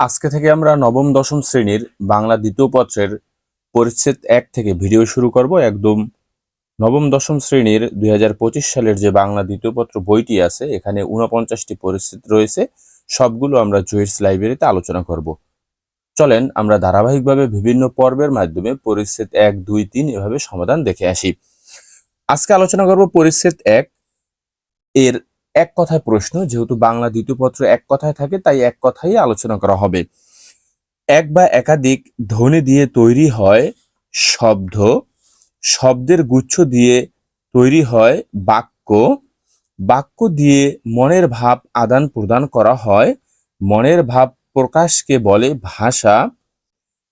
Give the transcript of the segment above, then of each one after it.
আজকে থেকে আমরা নবম, দশম শ্রেণির বাংলা দ্বিতীয় পত্রের পরিচ্ছেদ এক থেকে ভিডিও শুরু করব। একদম নবম, দশম শ্রেণির দু হাজার পঁচিশ সালের যে বাংলা দ্বিতীয় পত্র বইটি আছে, এখানে উনপঞ্চাশটি পরিচ্ছেদ রয়েছে। সবগুলো আমরা জুইটস লাইব্রেরিতে আলোচনা করব। চলেন আমরা ধারাবাহিকভাবে বিভিন্ন পর্বের মাধ্যমে পরিচ্ছেদ এক, দুই, তিন এভাবে সমাধান দেখে আসি। আজকে আলোচনা করব পরিচ্ছেদ এক এর এক কথায় প্রশ্ন, যেহেতু বাংলা দ্বিতীয় পত্র এক কথায় থাকে, তাই এক কথাই আলোচনা করা হবে। এক বা একাধিক ধ্বনি দিয়ে তৈরি হয় শব্দ, শব্দের গুচ্ছ দিয়ে তৈরি হয় বাক্য বাক্য দিয়ে মনের ভাব আদান প্রদান করা হয়, মনের ভাব প্রকাশকে বলে ভাষা।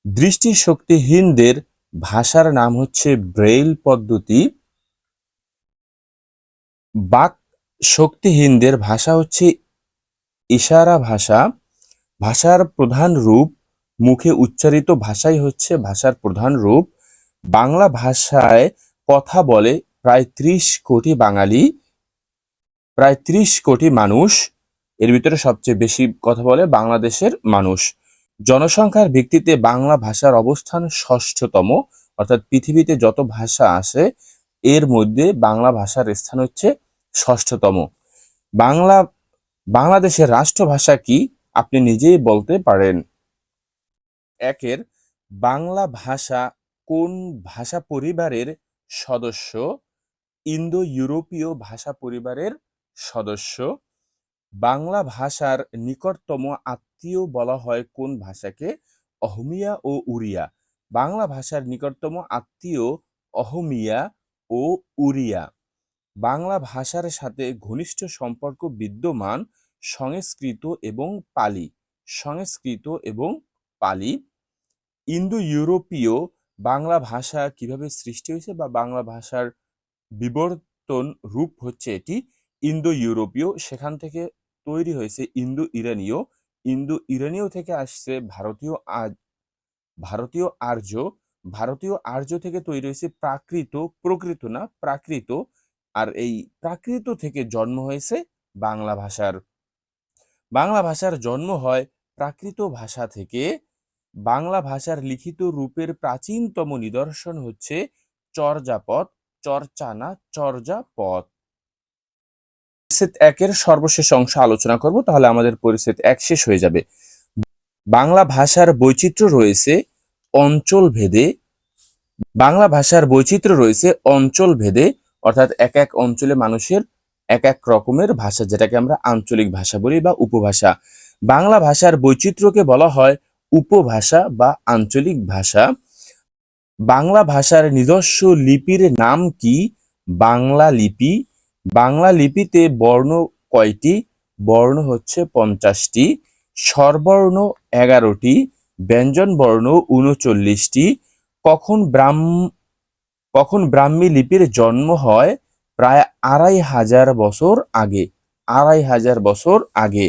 দৃষ্টিশক্তিহীনদের ভাষার নাম হচ্ছে ব্রেইল পদ্ধতি। বাক শক্তিহীনদের ভাষা হচ্ছে ইশারা ভাষা। ভাষার প্রধান রূপ, মুখে উচ্চারিত ভাষাই হচ্ছে ভাষার প্রধান রূপ। বাংলা ভাষায় কথা বলে প্রায় ত্রিশ কোটি বাঙালি, প্রায় ত্রিশ কোটি মানুষ। এর ভিতরে সবচেয়ে বেশি কথা বলে বাংলাদেশের মানুষ। জনসংখ্যার ভিত্তিতে বাংলা ভাষার অবস্থান ষষ্ঠতম, অর্থাৎ পৃথিবীতে যত ভাষা আছে এর মধ্যে বাংলা ভাষার স্থান হচ্ছে ষষ্ঠতম। বাংলা, বাংলাদেশের রাষ্ট্রভাষা কি আপনি নিজেই বলতে পারেন? একের, বাংলা ভাষা কোন ভাষা পরিবারের সদস্য? ইন্দো ইউরোপীয় ভাষা পরিবারের সদস্য। বাংলা ভাষার নিকটতম আত্মীয় বলা হয় কোন ভাষাকে? অহমিয়া ও উড়িয়া বাংলা ভাষার নিকটতম আত্মীয় অহমিয়া ও উড়িয়া বাংলা ভাষার সাথে ঘনিষ্ঠ সম্পর্ক বিদ্যমান, সংস্কৃত এবং পালি। সংস্কৃত এবং পালি। ইন্দো ইউরোপীয় বাংলা ভাষা কীভাবে সৃষ্টি হয়েছে বা বাংলা ভাষার বিবর্তন রূপ হচ্ছে এটি ইন্দো ইউরোপীয় সেখান থেকে তৈরি হয়েছে ইন্দো ইরানীয় ইন্দো ইরানীয় থেকে আসছে ভারতীয় আজ- ভারতীয় আর্য। ভারতীয় আর্য থেকে তৈরি হয়েছে প্রাকৃত প্রকৃত না, প্রাকৃত আর এই প্রাকৃত থেকে জন্ম হয়েছে বাংলা ভাষার। বাংলা ভাষার জন্ম হয় প্রাকৃত ভাষা থেকে। বাংলা ভাষার লিখিত রূপের প্রাচীনতম নিদর্শন হচ্ছে চর্যাপদ, চর্চানা, চর্যাপদ। পরিচ্ছেদ একের সর্বশেষ অংশ আলোচনা করব, তাহলে আমাদের পরিচ্ছেদ এক শেষ হয়ে যাবে। বাংলা ভাষার বৈচিত্র্য রয়েছে অঞ্চল ভেদে বাংলা ভাষার বৈচিত্র্য রয়েছে অঞ্চল ভেদে অর্থাৎ এক এক অঞ্চলে মানুষের এক এক রকমের ভাষা, যেটাকে আমরা আঞ্চলিক ভাষা বলি বা উপভাষা। বাংলা ভাষার বৈচিত্র্যকে বলা হয় উপভাষা বা আঞ্চলিক ভাষা। বাংলা ভাষার নিজস্ব লিপির নাম কি? বাংলা লিপি। বাংলা লিপিতে বর্ণ কয়টি? বর্ণ হচ্ছে পঞ্চাশটি। স্বরবর্ণ এগারোটি। ব্যঞ্জন বর্ণ উনচল্লিশটি। কখন ব্রাহ্ম কখন ব্রাহ্মী লিপির জন্ম হয়? প্রায় আড়াই হাজার বছর আগে, আড়াই হাজার বছর আগে।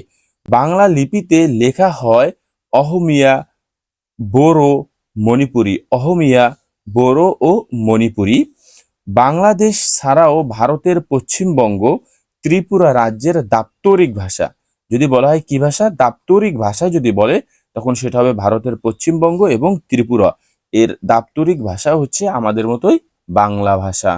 বাংলা লিপিতে লেখা হয়, অহমিয়া, বোরো, মণিপুরি। অহমিয়া, বোরো ও মণিপুরি। বাংলাদেশ ছাড়াও ভারতের পশ্চিমবঙ্গ, ত্রিপুরা রাজ্যের দাপ্তরিক ভাষা। যদি বলা হয় কি ভাষা? দাপ্তরিক ভাষা যদি বলে, তখন সেটা হবে ভারতের পশ্চিমবঙ্গ এবং ত্রিপুরা। এর দাপ্তরিক ভাষা হচ্ছে আমাদের মতোই বাংলা ভাষা।